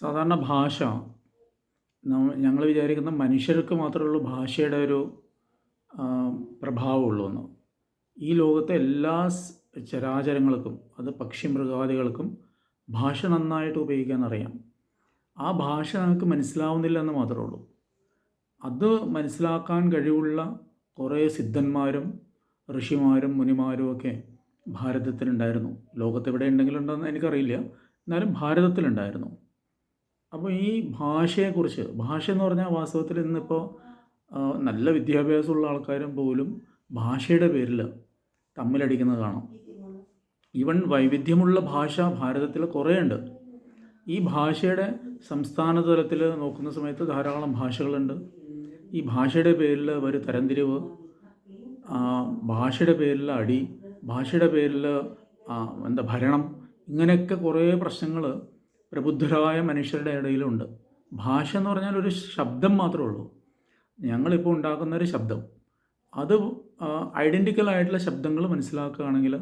സാധാരണ ഭാഷ ഞങ്ങൾ വിചാരിക്കുന്ന മനുഷ്യർക്ക് മാത്രമേ ഉള്ളൂ ഭാഷയുടെ ഒരു പ്രഭാവമുള്ളൂ എന്ന്. ഈ ലോകത്തെ എല്ലാ ചരാചരങ്ങൾക്കും അത് പക്ഷി മൃഗാദികൾക്കും ഭാഷ നന്നായിട്ട് ഉപയോഗിക്കാൻ അറിയാം. ആ ഭാഷ നമുക്ക് മനസ്സിലാവുന്നില്ല എന്ന് മാത്രമേ ഉള്ളൂ. അത് മനസ്സിലാക്കാൻ കഴിവുള്ള കുറേ സിദ്ധന്മാരും ഋഷിമാരും മുനിമാരും ഒക്കെ ഭാരതത്തിലുണ്ടായിരുന്നു. ലോകത്തെവിടെ എവിടെ ഉണ്ടെങ്കിലും ഉണ്ടോയെന്ന് എനിക്കറിയില്ല. എന്നാലും ഭാരതത്തിലുണ്ടായിരുന്നു. അപ്പോൾ ഈ ഭാഷയെക്കുറിച്ച് ഭാഷ എന്ന് പറഞ്ഞാൽ വാസ്തവത്തിൽ ഇന്നിപ്പോൾ നല്ല വിദ്യാഭ്യാസമുള്ള ആൾക്കാരും പോലും ഭാഷയുടെ പേരിൽ തമ്മിലടിക്കുന്നത് കാണാം. ഈവൻ വൈവിധ്യമുള്ള ഭാഷ ഭാരതത്തിൽ കുറേ ഉണ്ട് ഈ ഭാഷയുടെ സംസ്ഥാന തലത്തിൽ നോക്കുന്ന സമയത്ത് ധാരാളം ഭാഷകളുണ്ട്. ഈ ഭാഷയുടെ പേരിൽ ഒരു തരംതിരിവ് ഭാഷയുടെ പേരിൽ അടി ഭാഷയുടെ പേരിൽ എന്താ ഭരണം ഇങ്ങനെയൊക്കെ കുറേ പ്രശ്നങ്ങൾ പ്രബുദ്ധരായ മനുഷ്യരുടെ ഇടയിലുണ്ട്. ഭാഷ എന്ന് പറഞ്ഞാൽ ഒരു ശബ്ദം മാത്രമേ ഉള്ളൂ. ഞങ്ങളിപ്പോൾ ഉണ്ടാക്കുന്ന ഒരു ശബ്ദം. അത് ഐഡന്റിക്കൽ ആയിട്ടുള്ള ശബ്ദങ്ങൾ മനസ്സിലാക്കുകയാണെങ്കിൽ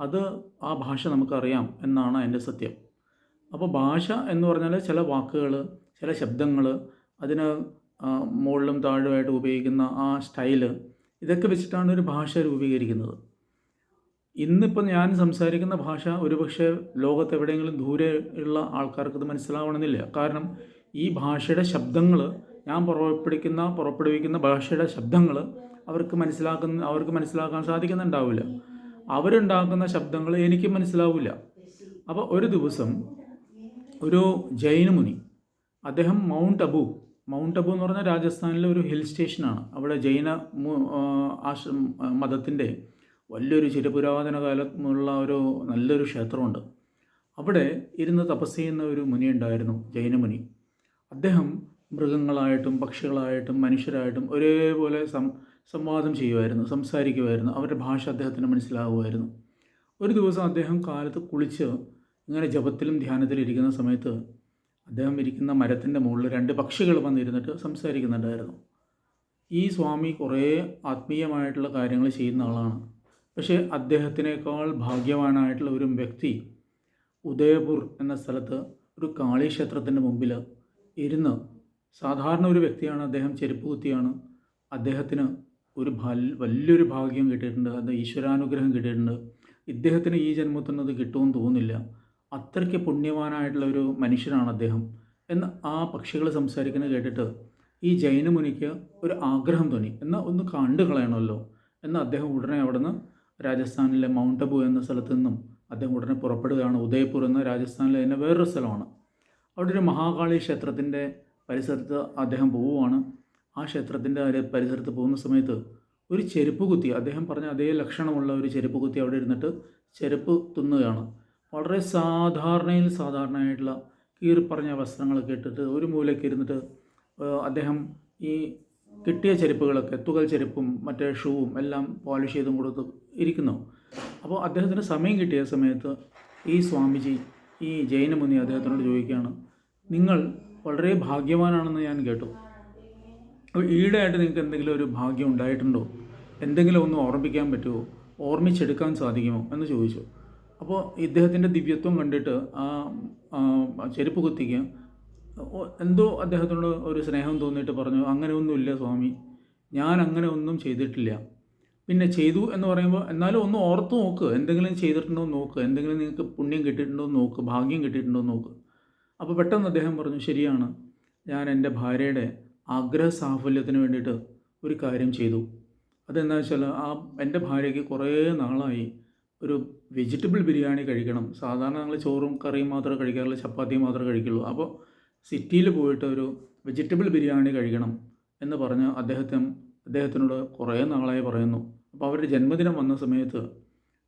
അത് ആ ഭാഷ നമുക്കറിയാം എന്നാണ് അതിന്റെ സത്യം. അപ്പോൾ ഭാഷ എന്ന് പറഞ്ഞാൽ ചില വാക്കുകൾ ചില ശബ്ദങ്ങൾ അതിന് മുകളിലും താഴുമായിട്ട് ഉപയോഗിക്കുന്ന ആ സ്റ്റൈൽ ഇതൊക്കെ വെച്ചിട്ടാണ് ഒരു ഭാഷ രൂപീകരിക്കുന്നത്. ഇന്നിപ്പോൾ ഞാൻ സംസാരിക്കുന്ന ഭാഷ ഒരുപക്ഷെ ലോകത്തെവിടെയെങ്കിലും ദൂരെ ഉള്ള ആൾക്കാർക്ക് ഇത് മനസ്സിലാവണമെന്നില്ല. കാരണം ഈ ഭാഷയുടെ ശബ്ദങ്ങൾ ഞാൻ പുറപ്പെടുവിക്കുന്ന പുറപ്പെടുവിക്കുന്ന ഭാഷയുടെ ശബ്ദങ്ങൾ അവർക്ക് മനസ്സിലാക്കുന്ന അവർക്ക് മനസ്സിലാക്കാൻ സാധിക്കുന്നുണ്ടാവില്ല. അവരുണ്ടാക്കുന്ന ശബ്ദങ്ങൾ എനിക്ക് മനസ്സിലാവില്ല. അപ്പോൾ ഒരു ദിവസം ഒരു ജൈന മുനി അദ്ദേഹം മൗണ്ട് അബു മൗണ്ട് അബു എന്ന് പറഞ്ഞാൽ രാജസ്ഥാനിലെ ഒരു ഹിൽ സ്റ്റേഷനാണ്. അവിടെ ജൈന മു- ആ, മതത്തിന്റെ വലിയൊരു ചിരപുരാതന കാലമുള്ള ഒരു നല്ലൊരു ക്ഷേത്രമുണ്ട്. അവിടെ ഇരുന്ന് തപസ് ചെയ്യുന്ന ഒരു മുനി ഉണ്ടായിരുന്നു ജൈനമുനി. അദ്ദേഹം മൃഗങ്ങളായിട്ടും പക്ഷികളായിട്ടും മനുഷ്യരായിട്ടും ഒരേപോലെ സം സംവാദം ചെയ്യുമായിരുന്നു സംസാരിക്കുമായിരുന്നു അവരുടെ ഭാഷ അദ്ദേഹത്തിന് മനസ്സിലാകുമായിരുന്നു ഒരു ദിവസം അദ്ദേഹം കാലത്ത് കുളിച്ച് ഇങ്ങനെ ജപത്തിലും ധ്യാനത്തിലും ഇരിക്കുന്ന സമയത്ത് അദ്ദേഹം ഇരിക്കുന്ന മരത്തിന്റെ മുകളിൽ രണ്ട് പക്ഷികൾ വന്നിരുന്നിട്ട് സംസാരിക്കുന്നുണ്ടായിരുന്നു. ഈ സ്വാമി കുറേ ആത്മീയമായിട്ടുള്ള കാര്യങ്ങൾ ചെയ്യുന്ന ആളാണ്. പക്ഷേ അദ്ദേഹത്തിനേക്കാൾ ഭാഗ്യവാനായിട്ടുള്ള ഒരു വ്യക്തി ഉദയപൂർ എന്ന സ്ഥലത്ത് ഒരു കാളി ക്ഷേത്രത്തിന്റെ മുമ്പിൽ ഇരുന്ന് സാധാരണ ഒരു വ്യക്തിയാണ് അദ്ദേഹം ചെരുപ്പ് കുത്തിയാണ്. അദ്ദേഹത്തിന് ഒരു വലിയൊരു ഭാഗ്യം കിട്ടിയിട്ടുണ്ട്. അത് ഈശ്വരാനുഗ്രഹം കിട്ടിയിട്ടുണ്ട്. ഇദ്ദേഹത്തിന് ഈ ജന്മത്തിൽ അത് കിട്ടുമെന്ന് തോന്നുന്നില്ല. അത്രയ്ക്ക് പുണ്യവാനായിട്ടുള്ള ഒരു മനുഷ്യനാണ് അദ്ദേഹം എന്ന് ആ പക്ഷികൾ സംസാരിക്കുന്നത് കേട്ടിട്ട് ഈ ജൈനമുനിക്ക് ഒരു ആഗ്രഹം തോന്നി. എന്നാൽ ഒന്ന് കണ്ടു കളയണമല്ലോ എന്ന് അദ്ദേഹം ഉടനെ അവിടുന്ന് രാജസ്ഥാനിലെ മൗണ്ട് അബു എന്ന സ്ഥലത്തു നിന്നും അദ്ദേഹം ഉടനെ പുറപ്പെടുകയാണ്. ഉദയ്പൂർ എന്ന രാജസ്ഥാനിലെ തന്നെ വേറൊരു സ്ഥലമാണ്. അവിടെ ഒരു മഹാകാളി ക്ഷേത്രത്തിന്റെ പരിസരത്ത് അദ്ദേഹം പോവുകയാണ്. ആ ക്ഷേത്രത്തിന്റെ പരിസരത്ത് പോകുന്ന സമയത്ത് ഒരു ചെരുപ്പ് കുത്തി അദ്ദേഹം പറഞ്ഞ അതേ ലക്ഷണമുള്ള ഒരു ചെരുപ്പ് കുത്തി അവിടെ ഇരുന്നിട്ട് ചെരുപ്പ് തിന്നുകയാണ്. വളരെ സാധാരണയിൽ സാധാരണയായിട്ടുള്ള കീറിപ്പറഞ്ഞ വസ്ത്രങ്ങളൊക്കെ ഇട്ടിട്ട് ഒരു മൂലയ്ക്ക് ഇരുന്നിട്ട് അദ്ദേഹം ഈ കിട്ടിയ ചെരുപ്പുകളൊക്കെ തുകൽ ചെരുപ്പും മറ്റേ ഷൂവും എല്ലാം പോളിഷ് ചെയ്തും കൊടുത്ത് ഇരിക്കുന്നു. അപ്പോൾ അദ്ദേഹത്തിന് സമയം കിട്ടിയ സമയത്ത് ഈ സ്വാമിജി ഈ ജൈനമുനി അദ്ദേഹത്തിനോട് ചോദിക്കുകയാണ് നിങ്ങൾ വളരെ ഭാഗ്യവാനാണെന്ന് ഞാൻ കേട്ടു. അപ്പോൾ ഈയിടെയായിട്ട് നിങ്ങൾക്ക് എന്തെങ്കിലും ഒരു ഭാഗ്യം ഉണ്ടായിട്ടുണ്ടോ? എന്തെങ്കിലും ഒന്ന് ഓർമ്മിക്കാൻ പറ്റുമോ? ഓർമ്മിച്ചെടുക്കാൻ സാധിക്കുമോ? എന്ന് ചോദിച്ചു. അപ്പോൾ ഇദ്ദേഹത്തിന്റെ ദിവ്യത്വം കണ്ടിട്ട് ആ ചെരുപ്പ് കുത്തിക്ക് എന്തോ അദ്ദേഹത്തിനോട് ഒരു സ്നേഹം തോന്നിയിട്ട് പറഞ്ഞു അങ്ങനെ ഒന്നുമില്ല സ്വാമി. ഞാൻ അങ്ങനെ ഒന്നും ചെയ്തിട്ടില്ല. പിന്നെ ചെയ്തു എന്ന് പറയുമ്പോൾ എന്നാലും ഒന്ന് ഓർത്ത് നോക്ക്. എന്തെങ്കിലും ചെയ്തിട്ടുണ്ടോ എന്ന് നോക്ക്. എന്തെങ്കിലും നിങ്ങൾക്ക് പുണ്യം കിട്ടിയിട്ടുണ്ടോ എന്ന് നോക്ക്. ഭാഗ്യം കിട്ടിയിട്ടുണ്ടോ എന്ന് നോക്ക്. അപ്പോൾ പെട്ടെന്ന് അദ്ദേഹം പറഞ്ഞു ശരിയാണ്. ഞാൻ എന്റെ ഭാര്യയുടെ ആഗ്രഹ സാഫല്യത്തിന് വേണ്ടിയിട്ട് ഒരു കാര്യം ചെയ്തു. അതെന്താ വെച്ചാൽ ആ എന്റെ ഭാര്യയ്ക്ക് കുറേ നാളായി ഒരു വെജിറ്റബിൾ ബിരിയാണി കഴിക്കണം. സാധാരണ ഞങ്ങൾ ചോറും കറിയും മാത്രമേ കഴിക്കാറുള്ളൂ ചപ്പാത്തിയും മാത്രമേ കഴിക്കുള്ളൂ. അപ്പോൾ സിറ്റിയിൽ പോയിട്ട് ഒരു വെജിറ്റബിൾ ബിരിയാണി കഴിക്കണം എന്ന് പറഞ്ഞ് അദ്ദേഹത്തെ അദ്ദേഹത്തിനോട് കുറേ നാളായി പറയുന്നു. അപ്പോൾ അവരുടെ ജന്മദിനം വന്ന സമയത്ത്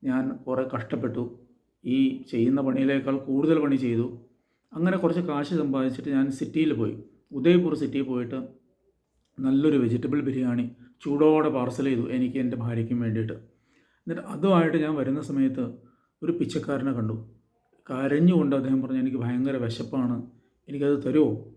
ഞാൻ കുറേ കഷ്ടപ്പെട്ടു. ഈ ചെയ്യുന്ന പണിയിലേക്കാൾ കൂടുതൽ പണി ചെയ്തു. അങ്ങനെ കുറച്ച് കാശ് സമ്പാദിച്ചിട്ട് ഞാൻ സിറ്റിയിൽ പോയി. ഉദയ്പൂർ സിറ്റിയിൽ പോയിട്ട് നല്ലൊരു വെജിറ്റബിൾ ബിരിയാണി ചൂടോടെ പാർസൽ ചെയ്തു എനിക്ക് എന്റെ ഭാര്യയ്ക്കും വേണ്ടിയിട്ട്. എന്നിട്ട് അതുമായിട്ട് ഞാൻ വരുന്ന സമയത്ത് ഒരു പിച്ചക്കാരനെ കണ്ടു. കരഞ്ഞുകൊണ്ട് അദ്ദേഹം പറഞ്ഞു എനിക്ക് ഭയങ്കര വിശപ്പാണ്. എനിക്കത് തരുമോ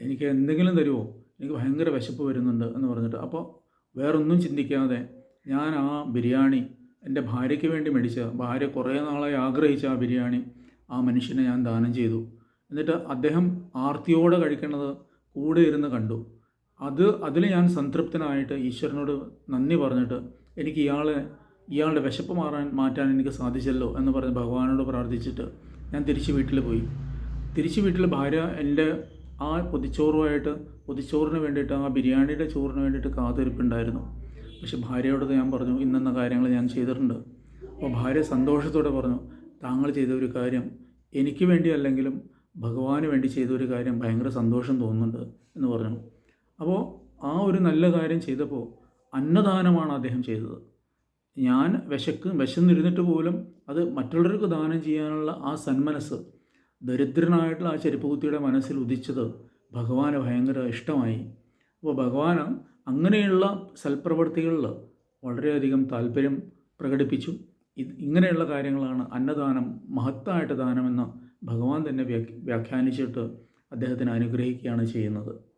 എനിക്ക് എന്തെങ്കിലും തരുമോ എനിക്ക് ഭയങ്കര വിശപ്പ് വരുന്നുണ്ട് എന്ന് പറഞ്ഞിട്ട്. അപ്പോൾ വേറൊന്നും ചിന്തിക്കാതെ ഞാൻ ആ ബിരിയാണി എന്റെ ഭാര്യയ്ക്ക് വേണ്ടി മേടിച്ച ഭാര്യ കുറേ നാളായി ആഗ്രഹിച്ച ആ ബിരിയാണി ആ മനുഷ്യനെ ഞാൻ ദാനം ചെയ്തു. എന്നിട്ട് അദ്ദേഹം ആർത്തിയോടെ കഴിക്കുന്നത് കൂടെ ഇരുന്ന് കണ്ടു. അത് അതിൽ ഞാൻ സംതൃപ്തനായിട്ട് ഈശ്വരനോട് നന്ദി പറഞ്ഞിട്ട് എനിക്ക് ഇയാളെ ഇയാളുടെ വിശപ്പ് മാറാൻ മാറ്റാൻ എനിക്ക് സാധിച്ചല്ലോ എന്ന് പറഞ്ഞ് ഭഗവാനോട് പ്രാർത്ഥിച്ചിട്ട് ഞാൻ തിരിച്ച് വീട്ടിൽ പോയി. തിരിച്ച് വീട്ടിൽ ഭാര്യ എന്റെ ആ പൊതിച്ചോറുമായിട്ട് പൊതിച്ചോറിന് വേണ്ടിയിട്ട് ആ ബിരിയാണിയുടെ ചോറിന് വേണ്ടിയിട്ട് കാത്തിരിപ്പുണ്ടായിരുന്നു. പക്ഷെ ഭാര്യയോട് ഞാൻ പറഞ്ഞു ഇന്നെന്ന കാര്യങ്ങൾ ഞാൻ ചെയ്തിട്ടുണ്ട്. അപ്പോൾ ഭാര്യ സന്തോഷത്തോടെ പറഞ്ഞു താങ്കൾ ചെയ്ത ഒരു കാര്യം എനിക്ക് വേണ്ടി അല്ലെങ്കിലും ഭഗവാന് വേണ്ടി ചെയ്ത ഒരു കാര്യം ഭയങ്കര സന്തോഷം തോന്നുന്നുണ്ട് എന്ന് പറഞ്ഞു. അപ്പോൾ ആ ഒരു നല്ല കാര്യം ചെയ്തപ്പോൾ അന്നദാനമാണ് അദ്ദേഹം ചെയ്തത്. ഞാൻ വിശക്ക് വിശന്നിരുന്നിട്ട് പോലും അത് മറ്റുള്ളവർക്ക് ദാനം ചെയ്യാനുള്ള ആ സന്മനസ് ദരിദ്രനായിട്ടുള്ള ആ ചെരുപ്പുകുത്തിയുടെ മനസ്സിൽ ഉദിച്ചത് ഭഗവാന് ഭയങ്കര ഇഷ്ടമായി. അപ്പോൾ ഭഗവാന് അങ്ങനെയുള്ള സൽപ്രവർത്തികളിൽ വളരെയധികം താല്പര്യം പ്രകടിപ്പിച്ചു. ഇങ്ങനെയുള്ള കാര്യങ്ങളാണ് അന്നദാനം മഹത്തായിട്ട് ദാനമെന്ന് ഭഗവാൻ തന്നെ വ്യാഖ്യാനിച്ചിട്ട് അദ്ദേഹത്തിന് അനുഗ്രഹിക്കുകയാണ് ചെയ്യുന്നത്.